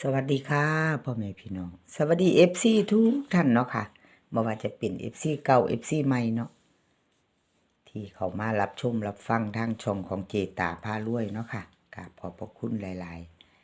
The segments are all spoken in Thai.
สวัสดีค่ะพ่อแม่พี่น้อง สวัสดี FC ทุกท่านเนาะค่ะบ่ว่าจะเป็น FC เก่า FC ใหม่เนาะที่เขามารับชมรับฟังทางช่องของเจตาพารวยเนาะค่ะกราบขอบพระคุณหลาย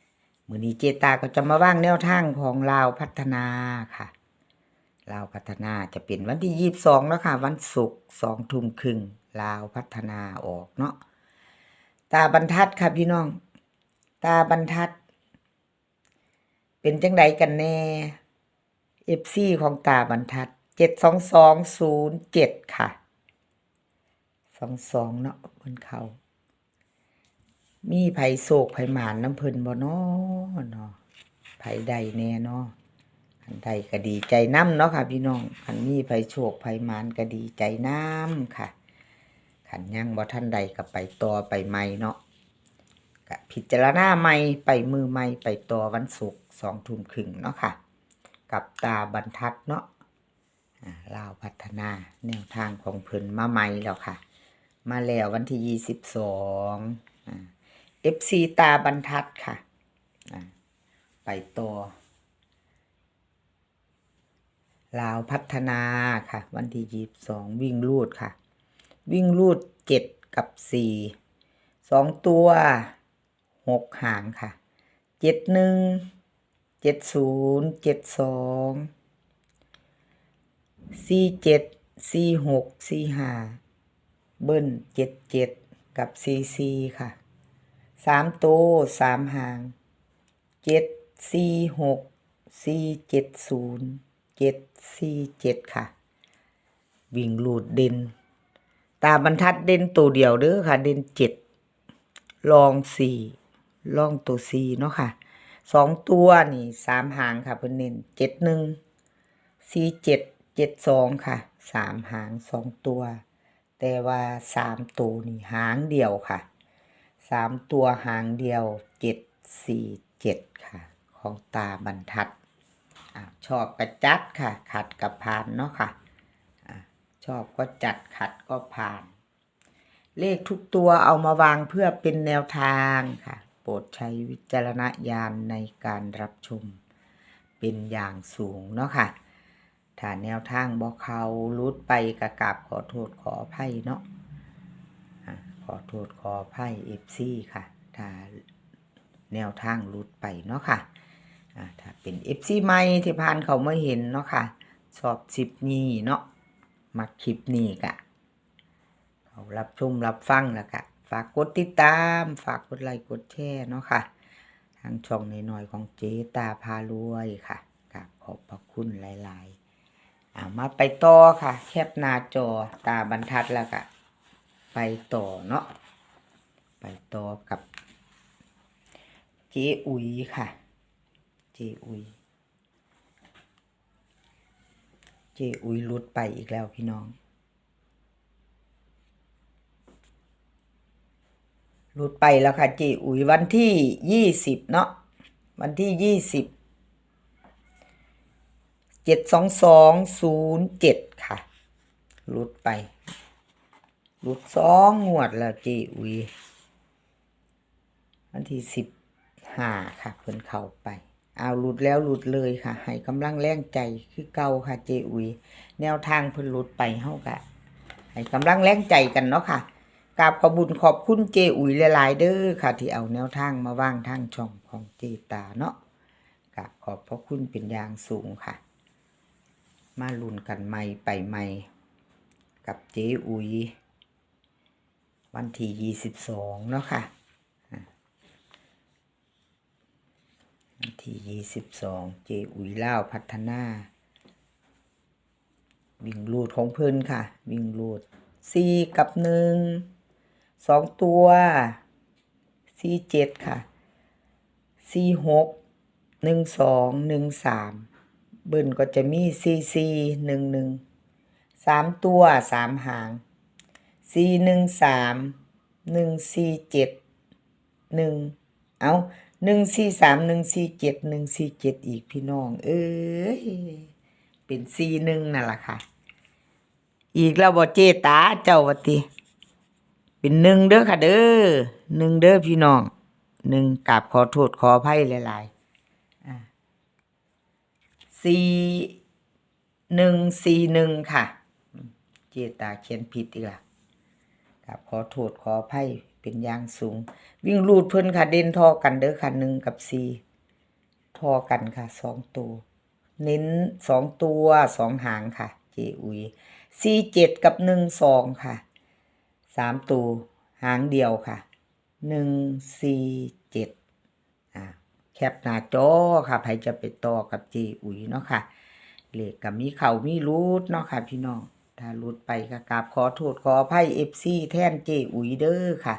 ๆ มือนี้เจตาก็จะมาว่างแนวทางของลาวพัฒนาค่ะลาวพัฒนาจะเป็นวันที่22แล้วค่ะ วันศุกร์2ทุ่มครึ่งลาวพัฒนาออกเนาะตาบรรทัดค่ะพี่น้อง ตาบรรทัด เป็นจังไดกันแน่ FC ของตาบรรทัด72207ค่ะ22เนาะเพิ่นเขา มีไผโศกไผหมานน้ำเพิ่นบ่น้อเนาะไผใดแน่เนาะคันใดก็ดีใจน้ำเนาะค่ะ พี่น้องคันมีไผโศกไผหมานก็ดีใจน้ำค่ะคันยังบ่ทันใดก็ไปต่อไปใหม่เนาะก็พิจารณาใหม่ไปมือใหม่ไปต่อวันศุกร์ สองทุ่มครึ่งเนาะค่ะ กับตาบรรทัดเนาะอ่าลาวพัฒนาแนวทางของเพิ่นมาใหม่แล้วค่ะ มาแล้ววันที่ยี่สิบสองเอฟซีตาบรรทัดค่ะไปต่อลาวพัฒนาค่ะ วันที่ยี่สิบสองวิ่งลูดค่ะ วิ่งลูดเจ็ดกับสี่สองตัวหกหางค่ะเจ็ดหนึ่ง เจ็ดศูนย์เจ็ดสองสี่เจ็ดสี่หกสี่ห้าเบิ้ลเจ็ดเจ็ดกับสี่สี่ค่ะสามตัวสามหางเจ็ดสี่หกสี่เจ็ดศูนย์เจ็ดสี่เจ็ดค่ะ วิ่งลูดเด่นตาบรรทัดเด่นตัวเดียวเด้อค่ะ เด่นเจ็ดลองสี่ลองตัวสี่เนาะค่ะ สองตัวนี่สามหางค่ะเพิ่นเน้นเจ็ดหนึ่งสี่เจ็ดเจ็ดสองค่ะสามหางสองตัว แต่ว่าสามตัวนี่หางเดียวค่ะสามตัวหางเดียวเจ็ดสี่เจ็ดค่ะ ของตาบรรทัดอชอบกระจัดค่ะ ขัดกับพานเนาะค่ะชอบก็จัดขัดก็ผ่าน เลขทุกตัวเอามาวางเพื่อเป็นแนวทางค่ะ โปรดใช้วิจารณญาณในการรับชม เป็นอย่างสูงเนาะค่ะถ้าแนวทางบอกเขารุดไปกระกราบขอโทษขออภัยเนาะขอโทษขออภัยเอฟซีค่ะถ้าแนวทางรุดไปเนาะค่ะอะถ้าเป็นเอฟซีใหม่ที่ผ่านเขาไม่เห็นเนาะค่ะ สอบสิบนี้เนาะมาคลิปนี้กะเขารับชมรับฟังแล้วกะากกดติดตาม ฝากกดไลค์กดแชร์เนาะค่ะ ทางช่องน้อยๆของเจตาพารวยค่ะกราบขอบพระคุณหลายๆอ่ามาไปต่อค่ะ แคปหน้าจอตาบรรทัดแล้วกะไปต่อเนาะไปต่อกับ เจ๊อุ๋ยค่ะ เจ๊อุ๋ยเจอุ้ยลุดไปอีกแล้วพี่น้อง หลุดไปแล้วค่ะเจอุ๋ยวันที่ยี่สิบเนาะวันที่ยี่สิบเจ็ดสองสองศูนย์เจ็ดค่ะหลุดไปหลุดสองงวดแล้วเจอุ๋ยวันที่สิบห้าค่ะเพิ่นเข้าไปเอาหลุดแล้วหลุดเลยค่ะ ให้กำลังแรงใจคือเก่าค่ะเจอุยแนวทางเพิ่นหลุดไปเฮากะให้กำลังแรงใจกันเนาะค่ะ กราบขอบุญขอบคุณเจอุ๋ยหลายๆเด้อค่ะ ที่เอาแนวทางมาว่างทางช่องของเจตาเนาะกราบขอบพระคุณเป็นอย่างสูงค่ะ มาลุ้นกันใหม่ไปใหม่กับเจอุ๋ยวันที่ยี่สิบสองเนาะค่ะวันที่ยี่สิบสองเจอุ๋ยเล่าพัฒนา วิ่งรูดของเพิ่นค่ะ วิ่งรูดสี่กับหนึ่ง สองตัวสี่เจ็ดค่ะสี่หกหนึ่งสองหนึ่งสามเบิ้ลก็จะมีสี่สี่หนึ่งหนึ่งสามตัวสามหางสี่หนึ่งสามหนึ่งสี่เจ็ดหนึ่งเอาหนึ่งสี่สามหนึ่งสี่เจ็ดหนึ่งสี่เจ็ดอีกพี่น้อง เอ้ยเป็นสี่หนึ่งนั่นแหละค่ะ อีกแล้วบ่เจตาเจ้าวติ เป็นหนึ่งเด้อค่ะเด้อหนึ่งเด้อพี่น้องหนึ่งกราบขอโทษขออภัยหลายสี่หนึ่งสี่หนึ่งค่ะ เจตาเขียนผิดอีกละกับขอโทษขออภัยเป็นอย่างสูง วิ่งรูดเพิ่นค่ะเด่นทอกันเด้อค่ะหนึ่งกับสี่ทอกันค่ะสองตัว เน้นสองตัวสองหางค่ะ เจอุยสี่เจ็ดกับหนึ่งสองค่ะ สามตัวหางเดียวค่ะหนึ่งสี่เจ็ดอ่าแคปหน้าจอค่ะใครจะไปต่อกับเจอุ๋ยเนาะค่ะเลขกับมีเขามีรูดเนาะค่ะ พี่น้อง ถ้ารูดไปก็กราบขอโทษขออภัยเอฟซีแท่นเจอุ๋ยเด้อค่ะ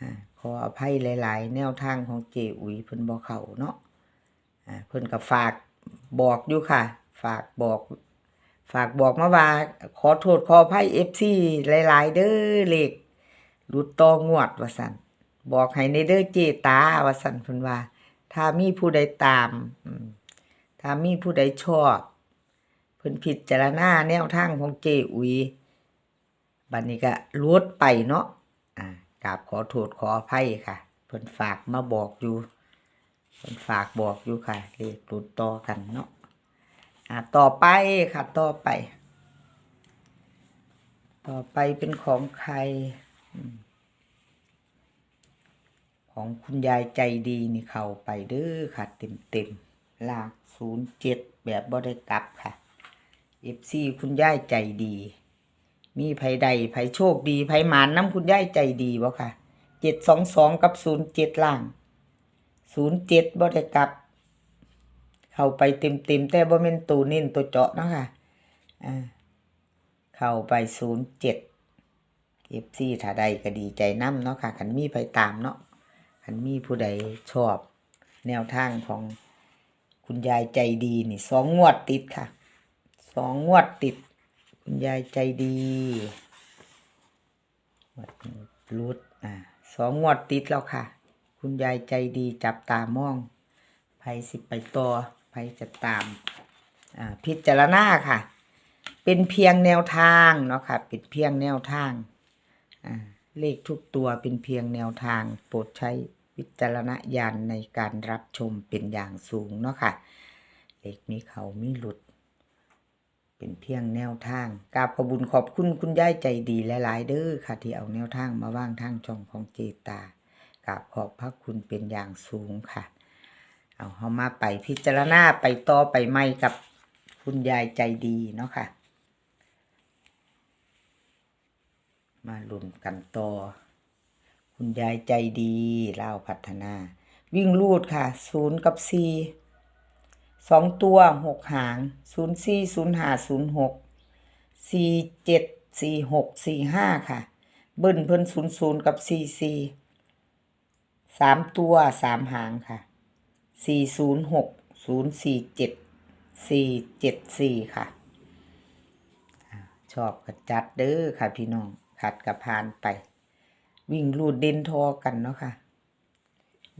อ่าขออภัยหลาย ๆ แนวทางของเจอุ๋ยเพิ่นบ่เข้าเนาะอ่าเพิ่นก็ฝากบอกอยู่ค่ะ ฝากบอก ฝากบอกมาว่า ขอโทษขออภัย FC หลาย ๆ เด้อเลขหลุดตองวดว่าสันบอกให้ในเด้อเจตาว่าสันเพิ่นว่า ถ้ามีผู้ใดตามถ้ามีผู้ใดชอบเพิ่นพิดจารณาแนวทางของเจอุยบัดนี้ก็ลุดไปเนาะอ่ากราบขอโทษขออภัยค่ะ เพิ่นฝากมาบอกอยู่ผมฝากบอกอยู่ค่ะเลขหลุดต่อกันเนาะ อ่าต่อไปค่ะต่อไป ต่อไปเป็นของใคร ของคุณยายใจดีนี่เข้าไปเด้อค่ะเต็มเต็มลากศูนย์เจ็ดแบบบ่ได้กลับค่ะเอฟซีคุณยายใจดี มีไผใดไผโชคดีไผหมานน้ำคุณยายใจดีบ่ค่ะเจ็ดสองสองกับศูนย์เจ็ดล่างศูนย์เจ็ดบ่ได้กลับ เข้าไปเต็มเต็มแต่บ่แม่นตัวเน้นตัวเจาะเนาะค่ะอ่าเข้าไปศูนย์เจ็ดเอฟซีถ้าใดก็ดีใจน้ำเนาะค่ะคันมีไปตามเนาะคันมีผู้ใดชอบแนวทางของคุณยายใจดีนี่สองงวดติดค่ะสองงวดติด คุณยายใจดีวดนี้รุดอ่าสองงวดติดแล้วค่ะ คุณยายใจดีจับตามองไผสิไปต่อ ไผจะตามพิจารณาค่ะ เป็นเพียงแนวทางเนาะค่ะ เป็นเพียงแนวทางเลขทุกตัวเป็นเพียงแนวทาง โปรดใช้วิจารณญาณในการรับชมเป็นอย่างสูงเนาะค่ะเลขมีเขามีหลุด เป็นเพียงแนวทางกราบขอบุญขอบคุณคุณยายใจดีหลายๆเด้อค่ะ ที่เอาแนวทางมาว่างทางช่องของเจตากราบขอบพระคุณเป็นอย่างสูงค่ะ เอาเฮามาไปพิจารณาไปต่อไปใหม่กับคุณยายใจดีเนาะค่ะ มาลุ้นกันต่อ คุณยายใจดีเล่าพัฒนา วิ่งลูดค่ะศูนย์กับสี่สองตัวหกหางศูนย์สี่ศูนย์ห้าศูนย์หกสี่เจ็ดสี่หกสี่ห้าค่ะ เบิ้ลเพิ่นศูนย์ศูนย์กับสี่สี่สามตัวสามหางค่ะ สี่ศูนย์หกศูนย์สี่เจ็ดสี่เจ็ดสี่ค่ะ ชอบกระจัดเด้อค่ะ พี่น้องขัดกระพานไป วิ่งลูดเด่นทอกันเนาะค่ะ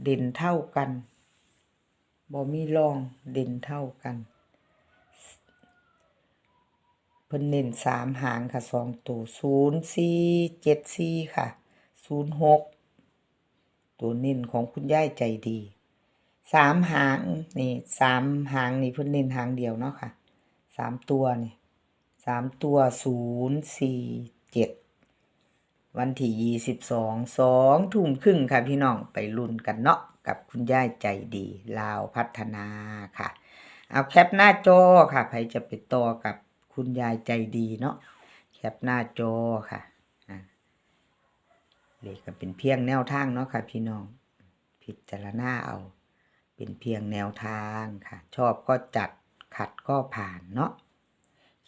เด่นเท่ากันบ่มีรองเด่นเท่ากันเพิ่นเน้นสามหางค่ะสองตัวศูนย์สี่เจ็ดสี่ค่ะศูนย์หกตัวเน้นของคุณยายใจดี สามหางนี่สามหางนี่เพิ่นเน้นหางเดียวเนาะค่ะสามตัวนี่สามตัวศูนย์สี่เจ็ดวันที่ยี่สิบสองสองทุ่มครึ่งค่ะพี่น้องไปลุ้นกันเนาะกับคุณยายใจดีลาวพัฒนาค่ะ เอาแคปหน้าจอค่ะใครจะไปต่อกับคุณยายใจดีเนาะแคปหน้าจอค่ะอ่าเลขก็เป็นเพียงแนวทางเนาะค่ะพี่น้อง พิจารณาเอา เป็นเพียงแนวทางค่ะ ชอบก็จัดขัดก็ผ่านเนาะ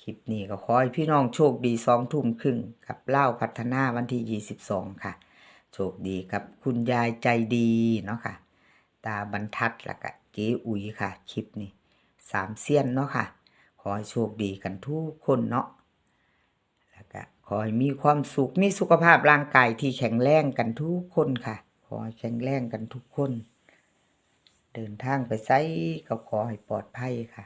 คลิปนี้ก็ขอให้พี่น้องโชคดีสองทุ่มครึ่งกับเล่าพัฒนาวันที่ยี่สิบสองค่ะ โชคดีกับคุณยายใจดีเนาะค่ะ ตาบรรทัดล้วก็เจ๊อุ๋ยค่ะ คลิปนี้สามเซียนเนาะค่ะ ขอให้โชคดีกันทุกคนเนาะแล้วก็ขอให้มีความสุขมีสุขภาพร่างกายที่แข็งแรงกันทุกคนค่ะ ขอให้แข็งแรงกันทุกคน เดินทางไปไสก็ขอให้ปลอดภัยค่ะ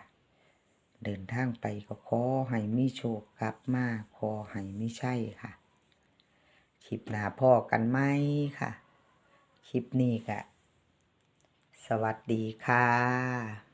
เดินทางไปก็ขอให้มีโชคกลับมาขอให้ไม่ใช่ค่ะคลิปหน้าพ่อกันไหมค่ะ คลิปนี้ก็สวัสดีค่ะ